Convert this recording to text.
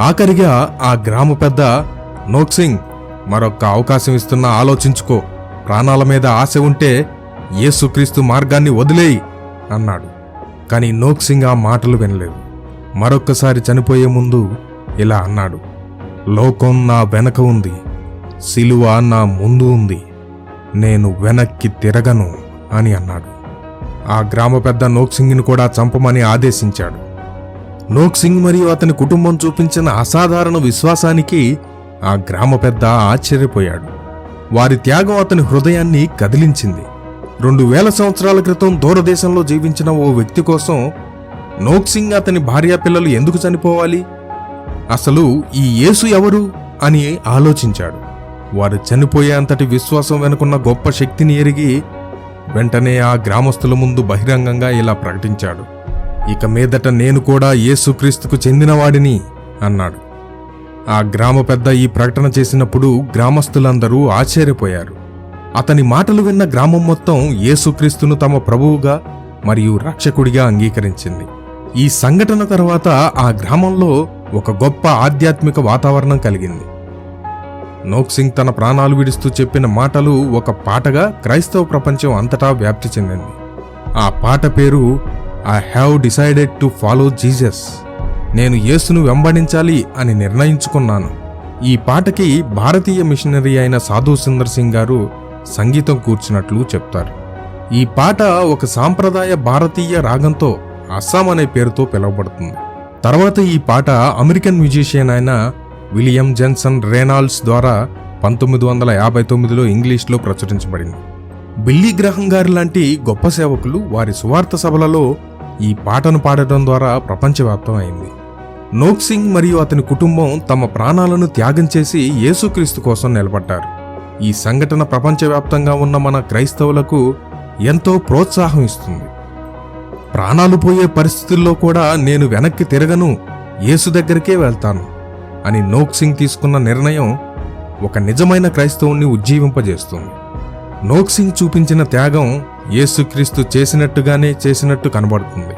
ఆఖరిగా ఆ గ్రామ పెద్ద నోక్సింగ్ మరొక్క అవకాశం ఇస్తున్నా ఆలోచించుకో. ప్రాణాల మీద ఆశ ఉంటే యేసుక్రీస్తు మార్గాన్ని వదిలేయి అన్నాడు. కానీ నోక్సింగ్ ఆ మాటలు వినలేదు. మరొక్కసారి చనిపోయే ముందు ఇలా అన్నాడు. లోకం నా వెనక ఉంది. సిలువ నా ముందు ఉంది. నేను వెనక్కి తిరగను అని అన్నాడు. ఆ గ్రామ పెద్ద నోక్సింగ్ని కూడా చంపమని ఆదేశించాడు. నోక్సింగ్ మరియు అతని కుటుంబం చూపించిన అసాధారణ విశ్వాసానికి ఆ గ్రామ పెద్ద ఆశ్చర్యపోయాడు. వారి త్యాగం అతని హృదయాన్ని కదిలించింది. రెండు వేల సంవత్సరాల క్రితం దూరదేశంలో జీవించిన ఓ వ్యక్తి కోసం నోక్సింగ్ అతని భార్యా పిల్లలు ఎందుకు చనిపోవాలి? అసలు ఈ యేసు ఎవరు అని ఆలోచించాడు. వారు చనిపోయే అంతటి విశ్వాసం వెనుకున్న గొప్ప శక్తిని ఎరిగి వెంటనే ఆ గ్రామస్తుల ముందు బహిరంగంగా ఇలా ప్రకటించాడు. ఇక మీదట నేను కూడా యేసుక్రీస్తుకు చెందినవాడిని అన్నాడు. ఆ గ్రామ పెద్ద ఈ ప్రకటన చేసినప్పుడు గ్రామస్తులందరూ ఆశ్చర్యపోయారు. అతని మాటలు విన్న గ్రామం మొత్తం యేసుక్రీస్తును తమ ప్రభువుగా మరియు రక్షకుడిగా అంగీకరించింది. ఈ సంఘటన తర్వాత ఆ గ్రామంలో ఒక గొప్ప ఆధ్యాత్మిక వాతావరణం కలిగింది. నోక్సింగ్ తన ప్రాణాలు విడుస్తూ చెప్పిన మాటలు ఒక పాటగా క్రైస్తవ ప్రపంచం అంతటా వ్యాప్తి చెందింది. ఆ పాట పేరు I have decided to follow Jesus నేను యేసును వెంబడించాలి అని నిర్ణయించుకున్నాను. ఈ పాటకి భారతీయ మిషనరీ అయిన సాధు సుందర్ సింగ్ గారు సంగీతం కూర్చున్నట్లు చెప్తారు. ఈ పాట ఒక సాంప్రదాయ భారతీయ రాగంతో అస్సాం అనే పేరుతో పిలువబడుతుంది. తర్వాత ఈ పాట అమెరికన్ మ్యూజిషియన్ అయిన విలియం జెన్సన్ రేనాల్డ్స్ ద్వారా పంతొమ్మిది వందల యాభై తొమ్మిదిలో ఇంగ్లీష్లో ప్రచురించబడింది. బిల్లీ గ్రహం గారి లాంటి గొప్ప సేవకులు వారి సువార్త సభలలో ఈ పాటను పాడటం ద్వారా ప్రపంచవ్యాప్తం అయింది. నోక్ సింగ్ మరియు అతని కుటుంబం తమ ప్రాణాలను త్యాగం చేసి యేసుక్రీస్తు కోసం నిలబడ్డారు. ఈ సంఘటన ప్రపంచవ్యాప్తంగా ఉన్న మన క్రైస్తవులకు ఎంతో ప్రోత్సాహం ఇస్తుంది. ప్రాణాలు పోయే పరిస్థితుల్లో కూడా నేను వెనక్కి తిరగను యేసు దగ్గరికే వెళ్తాను అని నోక్ సింగ్ తీసుకున్న నిర్ణయం ఒక నిజమైన క్రైస్తవుణ్ణి ఉజ్జీవింపజేస్తుంది. నోక్సింగ్ చూపించిన త్యాగం యేసుక్రీస్తు చేసినట్టుగానే చేసినట్టు కనబడుతుంది.